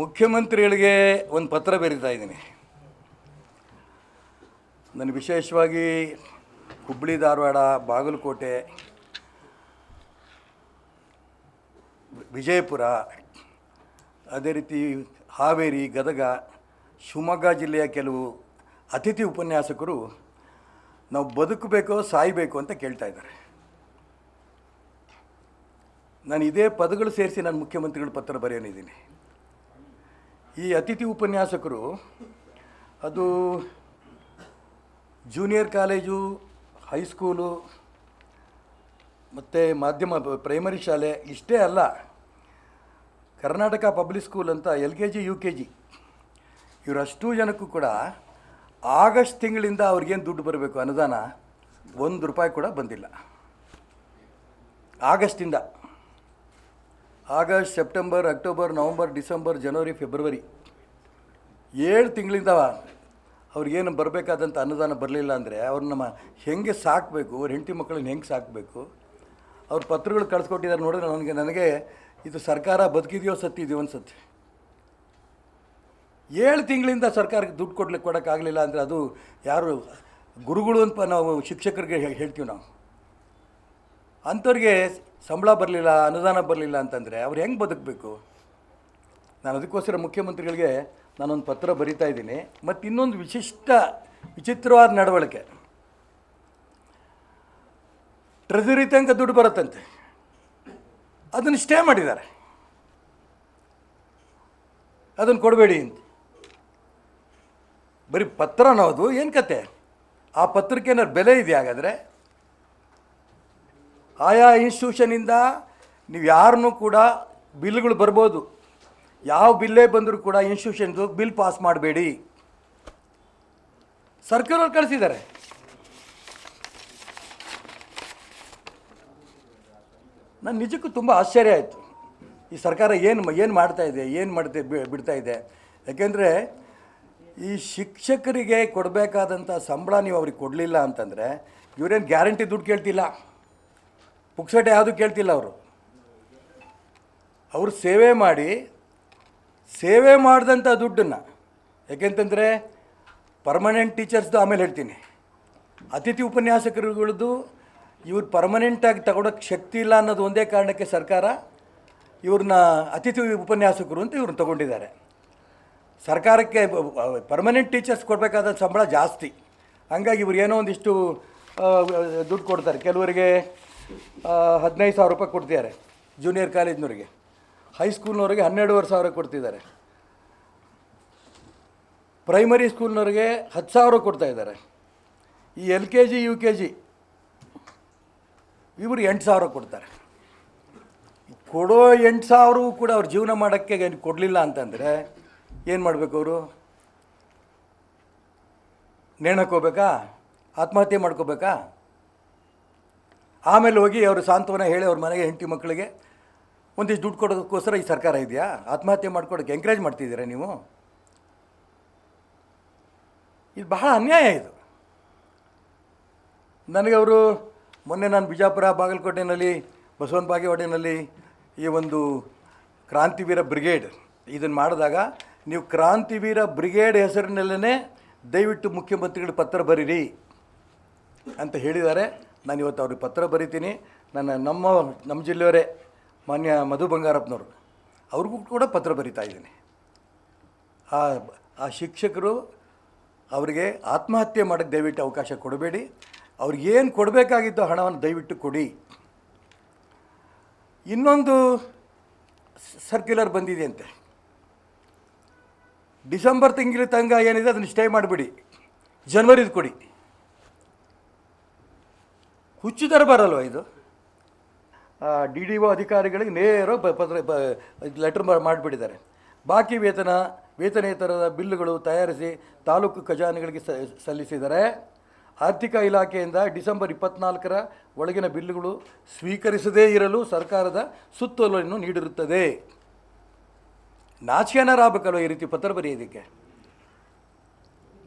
ಮುಖ್ಯಮಂತ್ರಿಗಳಿಗೆ ಒಂದು ಪತ್ರ ಬರೀತಾ ಇದ್ದೀನಿ. ನಾನು ವಿಶೇಷವಾಗಿ ಹುಬ್ಬಳ್ಳಿ ಧಾರವಾಡ, ಬಾಗಲಕೋಟೆ, ವಿಜಯಪುರ, ಅದೇ ರೀತಿ ಹಾವೇರಿ, ಗದಗ, ಶಿವಮೊಗ್ಗ ಜಿಲ್ಲೆಯ ಕೆಲವು ಅತಿಥಿ ಉಪನ್ಯಾಸಕರು ನಾವು ಬದುಕಬೇಕೋ, ಸಾಯಬೇಕು ಅಂತ ಕೇಳ್ತಾ ಇದ್ದಾರೆ. ನಾನು ಇದೇ ಪದಗಳು ಸೇರಿಸಿ ನಾನು ಮುಖ್ಯಮಂತ್ರಿಗಳ ಪತ್ರ ಬರೆಯೋನಿದ್ದೀನಿ. ಈ ಅತಿಥಿ ಉಪನ್ಯಾಸಕರು, ಅದು ಜೂನಿಯರ್ ಕಾಲೇಜು ಹೈಸ್ಕೂಲು ಮತ್ತು ಮಾಧ್ಯಮ ಪ್ರೈಮರಿ ಶಾಲೆ, ಇಷ್ಟೇ ಅಲ್ಲ, ಕರ್ನಾಟಕ ಪಬ್ಲಿಕ್ ಸ್ಕೂಲ್ ಅಂತ L K G, U K G, ಇವರಷ್ಟು ಜನಕ್ಕೂ ಕೂಡ ಆಗಸ್ಟ್ ತಿಂಗಳಿಂದ ಅವ್ರಿಗೇನು ದುಡ್ಡು ಬರಬೇಕು ಅನುದಾನ, ಒಂದು ರೂಪಾಯಿ ಕೂಡ ಬಂದಿಲ್ಲ. ಆಗಸ್ಟಿಂದ August, September, October, November, December, ಜನವರಿ, ಫೆಬ್ರವರಿ ಏಳು ತಿಂಗಳಿಂದವ ಅವ್ರಿಗೇನು ಬರಬೇಕಾದಂಥ ಅನುದಾನ ಬರಲಿಲ್ಲ ಅಂದರೆ ನಮ್ಮ ಹೆಂಗೆ ಸಾಕಬೇಕು, ಅವ್ರ ಹೆಂಡತಿ ಮಕ್ಕಳನ್ನ ಹೆಂಗೆ ಸಾಕಬೇಕು? ಅವ್ರ ಪತ್ರಗಳು ಕಳಿಸ್ಕೊಟ್ಟಿದ್ದಾರೆ ನೋಡಿದ್ರೆ ನನಗೆ ನನಗೆ ಇದು ಸರ್ಕಾರ ಬದುಕಿದೆಯೋ ಸತ್ತಿದೆಯೋ ಅನ್ಸುತ್ತೆ. ಏಳು ತಿಂಗಳಿಂದ ಸರ್ಕಾರಕ್ಕೆ ದುಡ್ಡು ಕೊಡ್ಲಿಕ್ಕೆ ಕೊಡೋಕ್ಕಾಗಲಿಲ್ಲ ಅಂದರೆ ಅದು ಯಾರು, ಗುರುಗಳು ಅಂತ ನಾವು ಶಿಕ್ಷಕರಿಗೆ ಹೇಳ್ತೀವಿ ನಾವು. ಅಂಥವ್ರಿಗೆ ಸಂಬಳ ಬರಲಿಲ್ಲ, ಅನುದಾನ ಬರಲಿಲ್ಲ ಅಂತಂದರೆ ಅವ್ರು ಹೆಂಗೆ ಬದುಕಬೇಕು? ನಾನು ಅದಕ್ಕೋಸ್ಕರ ಮುಖ್ಯಮಂತ್ರಿಗಳಿಗೆ ನಾನೊಂದು ಪತ್ರ ಬರಿತಾ ಇದ್ದೀನಿ ಮತ್ತು ಇನ್ನೊಂದು ವಿಶಿಷ್ಟ ವಿಚಿತ್ರವಾದ ನಡವಳಿಕೆ. ಟ್ರೆಜರಿ ತನಕ ದುಡ್ಡು ಬರುತ್ತಂತೆ. ಅದನ್ನು ಸ್ಟೇ ಮಾಡಿದ್ದಾರೆ. ಅದನ್ನು ಕೊಡಬೇಡಿ ಅಂತ. ಬರೀ ಪತ್ರ ಅನ್ನೋದು ಏನು ಕತೆ? ಆ ಪತ್ರಕ್ಕೆ ಏನಾದ್ರು ಬೆಲೆ ಇದೆ ಹಾಗಾದರೆ? ಆಯಾ ಇನ್ಸ್ಟಿಟ್ಯೂಷನಿಂದ ನೀವು ಯಾರನ್ನೂ ಕೂಡ ಬಿಲ್ಗಳು ಬರ್ಬೋದು. ಯಾವ ಬಿಲ್ಲೇ ಬಂದರೂ ಕೂಡ ಇನ್ಸ್ಟಿಟ್ಯೂಷನ್ದು ಬಿಲ್ ಪಾಸ್ ಮಾಡಬೇಡಿ. ಸರ್ಕಾರವ್ರು ಕಳಿಸಿದ್ದಾರೆ. ನಾನು ನಿಜಕ್ಕೂ ತುಂಬ ಆಶ್ಚರ್ಯ ಆಯಿತು. ಈ ಸರ್ಕಾರ ಏನು ಏನು ಮಾಡ್ತಾ ಇದೆ, ಏನು ಮಾಡ್ತಾ ಬಿಡ್ತಾ ಇದೆ. ಯಾಕೆಂದರೆ ಈ ಶಿಕ್ಷಕರಿಗೆ ಕೊಡಬೇಕಾದಂಥ ಸಂಬಳ ನೀವು ಅವ್ರಿಗೆ ಕೊಡಲಿಲ್ಲ ಅಂತಂದರೆ ಇವರೇನು ಗ್ಯಾರಂಟಿ ದುಡ್ಡು ಕೇಳ್ತಿಲ್ಲ. ಪುಕ್ಸಟೆ ಯಾವುದು ಕೇಳ್ತಿಲ್ಲ ಅವರು. ಅವರು ಸೇವೆ ಮಾಡಿ ಸೇವೆ ಮಾಡಿದಂಥ ದುಡ್ಡನ್ನು. ಯಾಕೆಂತಂದರೆ ಪರ್ಮನೆಂಟ್ ಟೀಚರ್ಸ್ದು ಆಮೇಲೆ ಹೇಳ್ತೀನಿ. ಅತಿಥಿ ಉಪನ್ಯಾಸಕರುಗಳದ್ದು ಇವ್ರು ಪರ್ಮನೆಂಟಾಗಿ ತಗೊಳಕ್ಕೆ ಶಕ್ತಿ ಇಲ್ಲ ಅನ್ನೋದು ಒಂದೇ ಕಾರಣಕ್ಕೆ ಸರ್ಕಾರ ಇವ್ರನ್ನ ಅತಿಥಿ ಉಪನ್ಯಾಸಕರು ಅಂತ ಇವ್ರನ್ನ ತಗೊಂಡಿದ್ದಾರೆ. ಸರ್ಕಾರಕ್ಕೆ ಪರ್ಮನೆಂಟ್ ಟೀಚರ್ಸ್ ಕೊಡಬೇಕಾದ ಸಂಬಳ ಜಾಸ್ತಿ. ಹಂಗಾಗಿ ಇವ್ರು ಏನೋ ಒಂದಿಷ್ಟು ದುಡ್ಡು ಕೊಡ್ತಾರೆ. ಕೆಲವರಿಗೆ ಹದಿನೈದು ಸಾವಿರ ರೂಪಾಯಿ ಕೊಡ್ತಿದ್ದಾರೆ. ಜೂನಿಯರ್ ಕಾಲೇಜ್ನವ್ರಿಗೆ ಹೈಸ್ಕೂಲ್ನವ್ರಿಗೆ ಹನ್ನೆರಡುವರೆ ಸಾವಿರ ಕೊಡ್ತಿದ್ದಾರೆ. ಪ್ರೈಮರಿ ಸ್ಕೂಲ್ನವ್ರಿಗೆ ಹತ್ತು ಸಾವಿರ ಕೊಡ್ತಾ ಇದ್ದಾರೆ. ಈ L K G U K G ಇವರು ಎಂಟು ಸಾವಿರ ಕೊಡ್ತಾರೆ. ಕೊಡೋ ಎಂಟು ಸಾವಿರವೂ ಕೂಡ ಅವ್ರು ಜೀವನ ಮಾಡೋಕ್ಕೆ ಕೊಡಲಿಲ್ಲ ಅಂತಂದರೆ ಏನು ಮಾಡಬೇಕು ಅವರು? ನೇಣಕ್ಕೆ ಹೋಗ್ಬೇಕಾ ಆತ್ಮಹತ್ಯೆ ಮಾಡ್ಕೋಬೇಕಾ? ಆಮೇಲೆ ಹೋಗಿ ಅವರು ಸಾಂತ್ವನ ಹೇಳಿ ಅವ್ರ ಮನೆಗೆ ಹೆಂಡತಿ ಮಕ್ಕಳಿಗೆ ಒಂದಿಷ್ಟು ದುಡ್ಡು ಕೊಡೋದಕ್ಕೋಸ್ಕರ ಈ ಸರ್ಕಾರ ಇದೆಯಾ? ಆತ್ಮಹತ್ಯೆ ಮಾಡ್ಕೊಡೋಕ್ಕೆ ಎಂಕರೇಜ್ ಮಾಡ್ತಿದ್ದೀರಾ ನೀವು? ಇದು ಬಹಳ ಅನ್ಯಾಯ ಇದು. ನನಗೆ ಅವರು ಮೊನ್ನೆ ನಾನು ಬಿಜಾಪುರ ಬಾಗಲಕೋಟೆನಲ್ಲಿ, ಬಸವನ ಬಾಗೇವಾಡಿನಲ್ಲಿ ಈ ಒಂದು ಕ್ರಾಂತಿವೀರ ಬ್ರಿಗೇಡ್ ಇದನ್ನು ಮಾಡಿದಾಗ ನೀವು ಕ್ರಾಂತಿವೀರ ಬ್ರಿಗೇಡ್ ಹೆಸರಿನಲ್ಲೇ ದಯವಿಟ್ಟು ಮುಖ್ಯಮಂತ್ರಿಗಳು ಪತ್ರ ಬರೀರಿ ಅಂತ ಹೇಳಿದ್ದಾರೆ. ನಾನು ಇವತ್ತು ಅವ್ರಿಗೆ ಪತ್ರ ಬರಿತೀನಿ. ನನ್ನ ನಮ್ಮ ನಮ್ಮ ಜಿಲ್ಲೆಯವರೇ ಮಾನ್ಯ ಮಧು ಬಂಗಾರಪ್ಪನವರು, ಅವ್ರಿಗೂ ಕೂಡ ಪತ್ರ ಬರಿತಾ ಇದ್ದೀನಿ. ಆ ಆ ಶಿಕ್ಷಕರು ಅವರಿಗೆ ಆತ್ಮಹತ್ಯೆ ಮಾಡೋಕ್ಕೆ ದಯವಿಟ್ಟು ಅವಕಾಶ ಕೊಡಬೇಡಿ. ಅವ್ರಿಗೇನು ಕೊಡಬೇಕಾಗಿತ್ತು ಹಣವನ್ನು ದಯವಿಟ್ಟು ಕೊಡಿ. ಇನ್ನೊಂದು ಸರ್ಕ್ಯುಲರ್ ಬಂದಿದೆಯಂತೆ ಡಿಸೆಂಬರ್ ತಿಂಗಳ ತನಕ ಏನಿದೆ ಅದನ್ನು ಸ್ಟೇ ಮಾಡಿಬಿಡಿ. ಜನ್ವರಿದು ಕೊಡಿ. ಹುಚ್ಚು ಬರಲ್ವ ಇದು? ಡಿ ಡಿ ಒ ಅಧಿಕಾರಿಗಳಿಗೆ ನೇರ ಪತ್ರ ಲೆಟರ್ ಮಾಡಿಬಿಟ್ಟಿದ್ದಾರೆ. ಬಾಕಿ ವೇತನ, ವೇತನೇತರದ ಬಿಲ್ಲುಗಳು ತಯಾರಿಸಿ ತಾಲೂಕು ಖಜಾನೆಗಳಿಗೆ ಸಲ್ಲಿಸಿದರೆ ಆರ್ಥಿಕ ಇಲಾಖೆಯಿಂದ ಡಿಸೆಂಬರ್ ಇಪ್ಪತ್ನಾಲ್ಕರ ಒಳಗಿನ ಬಿಲ್ಲುಗಳು ಸ್ವೀಕರಿಸದೇ ಇರಲು ಸರ್ಕಾರದ ಸುತ್ತೋಲೆಯನ್ನು ನೀಡಿರುತ್ತದೆ. ನಾಚಿಕೆನಾರಾಗಬೇಕಲ್ವ ಈ ರೀತಿ ಪತ್ರ ಬರೆಯೋದಕ್ಕೆ?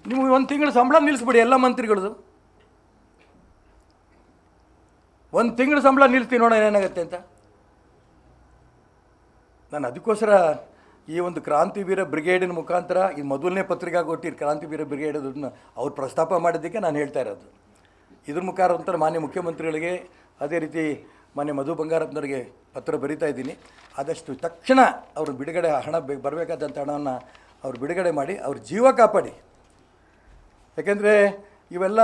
ನಿಮಗೆ ಒಂದು ತಿಂಗಳು ಸಂಬಳ ನಿಲ್ಲಿಸ್ಬಿಡಿ ಎಲ್ಲ ಮಂತ್ರಿಗಳದು. ಒಂದು ತಿಂಗಳು ಸಂಬಳ ನಿಲ್ತೀನಿ ನೋಡೋಣ ಏನಾಗುತ್ತೆ ಅಂತ. ನಾನು ಅದಕ್ಕೋಸ್ಕರ ಈ ಒಂದು ಕ್ರಾಂತಿವೀರ ಬ್ರಿಗೇಡಿನ ಮುಖಾಂತರ ಈ ಮೊದಲನೇ ಪತ್ರಿಕಾಗೋಷ್ಠಿ ಕ್ರಾಂತಿವೀರ ಬ್ರಿಗೇಡ್ ಅದನ್ನು ಅವ್ರು ಪ್ರಸ್ತಾಪ ಮಾಡಿದ್ದಕ್ಕೆ ನಾನು ಹೇಳ್ತಾ ಇರೋದು. ಇದ್ರ ಮುಖಾಂತರ ಮಾನ್ಯ ಮುಖ್ಯಮಂತ್ರಿಗಳಿಗೆ, ಅದೇ ರೀತಿ ಮಾನ್ಯ ಮಧು ಬಂಗಾರಪ್ಪನವರಿಗೆ ಪತ್ರ ಬರಿತಾ ಇದ್ದೀನಿ. ಆದಷ್ಟು ತಕ್ಷಣ ಅವರು ಬಿಡುಗಡೆ ಹಣ ಬರಬೇಕಾದಂಥ ಹಣವನ್ನು ಅವ್ರು ಬಿಡುಗಡೆ ಮಾಡಿ ಅವ್ರ ಜೀವ ಕಾಪಾಡಿ. ಯಾಕೆಂದರೆ ಇವೆಲ್ಲ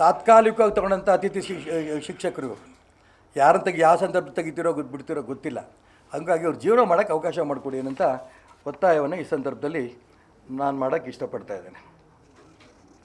ತಾತ್ಕಾಲಿಕವಾಗಿ ತಗೊಂಡಂಥ ಅತಿಥಿ ಶಿಕ್ಷ ಶಿಕ್ಷಕರು. ಯಾರು ತೆಗಿ ಯಾವ ಸಂದರ್ಭ ತೆಗಿತಿರೋ ಗೊತ್ತು ಬಿಡ್ತಿರೋ ಗೊತ್ತಿಲ್ಲ. ಹಾಗಾಗಿ ಅವ್ರು ಜೀವನ ಮಾಡೋಕ್ಕೆ ಅವಕಾಶ ಮಾಡಿಕೊಡಿ ಅಂತ ಒತ್ತಾಯವನ್ನು ಈ ಸಂದರ್ಭದಲ್ಲಿ ನಾನು ಮಾಡೋಕ್ಕೆ ಇಷ್ಟಪಡ್ತಾ ಇದ್ದೇನೆ.